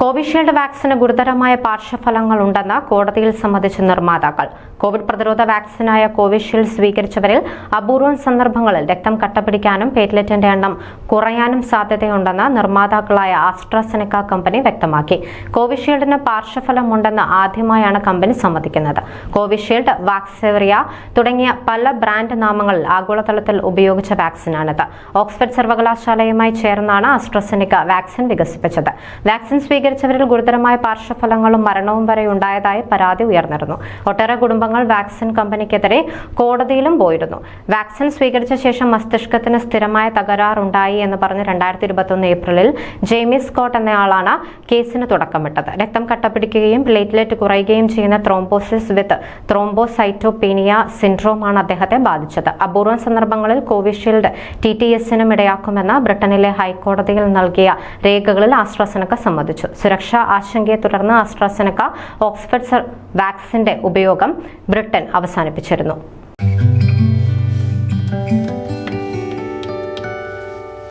Covishield വാക്സിന് ഗുരുതരമായ പാർശ്വഫലങ്ങൾ ഉണ്ടെന്ന് കോടതിയിൽ സമ്മതിച്ച നിർമ്മാതാക്കൾ. കോവിഡ് പ്രതിരോധ വാക്സിനായ കോവിഷീൽഡ് സ്വീകരിച്ചവരിൽ അപൂർവം സന്ദർഭങ്ങളിൽ രക്തം കട്ടപിടിക്കാനും പേറ്റ്ലെറ്റിന്റെ എണ്ണം കുറയാനും സാധ്യതയുണ്ടെന്ന് നിർമ്മാതാക്കളായ ആസ്ട്രാസെനക്ക കമ്പനി വ്യക്തമാക്കി. കോവിഷീൽഡിന് പാർശ്വഫലമുണ്ടെന്ന് ആദ്യമായാണ് കമ്പനി സമ്മതിക്കുന്നത്. കോവിഷീൽഡ് വാക്സേറിയ തുടങ്ങിയ പല ബ്രാൻഡ് നാമങ്ങളിൽ ആഗോളതലത്തിൽ ഉപയോഗിച്ച വാക്സിനാണിത്. ഓക്സ്ഫോർഡ് സർവകലാശാലയുമായി ചേർന്നാണ് ആസ്ട്രസെനിക്ക വാക്സിൻ വികസിപ്പിച്ചത്. വാക്സിൻ സ്വീകരിച്ചവരിൽ ഗുരുതരമായ പാർശ്വഫലങ്ങളും മരണവും വരെ ഉണ്ടായതായി പരാതി ഉയർന്നിരുന്നു. ഒട്ടേറെ കുടുംബങ്ങൾ വാക്സിൻ കമ്പനിക്കെതിരെ കോടതിയിലും പോയിരുന്നു. വാക്സിൻ സ്വീകരിച്ച ശേഷം മസ്തിഷ്കത്തിന് സ്ഥിരമായ തകരാറുണ്ടായി എന്ന് പറഞ്ഞ് രണ്ടായിരത്തി ഇരുപത്തൊന്ന് ഏപ്രിലിൽ ജെയ്മി സ്കോട്ട് എന്നയാളാണ് കേസിന് തുടക്കമിട്ടത്. രക്തം കട്ടപിടിക്കുകയും പ്ലേറ്റ്ലെറ്റ് കുറയുകയും ചെയ്യുന്ന ത്രോംബോസിസ് വിത്ത് ത്രോംബോസൈറ്റോപീനിയ സിൻഡ്രോമാണ് അദ്ദേഹത്തെ ബാധിച്ചത്. അപൂർവം സന്ദർഭങ്ങളിൽ കോവിഷീൽഡ് ടി ടി എസിനും ഇടയാക്കുമെന്ന് ബ്രിട്ടനിലെ ഹൈക്കോടതിയിൽ നൽകിയ രേഖകളിൽ ആശ്വാസനൊക്കെ സമ്മതിച്ചു. സുരക്ഷാ ആശങ്കയെ തുടർന്ന് ആസ്ട്രാസെനക്ക ഓക്സ്ഫോർഡ് സർ വാക്സിന്റെ ഉപയോഗം ബ്രിട്ടൻ അവസാനിപ്പിച്ചിരുന്നു.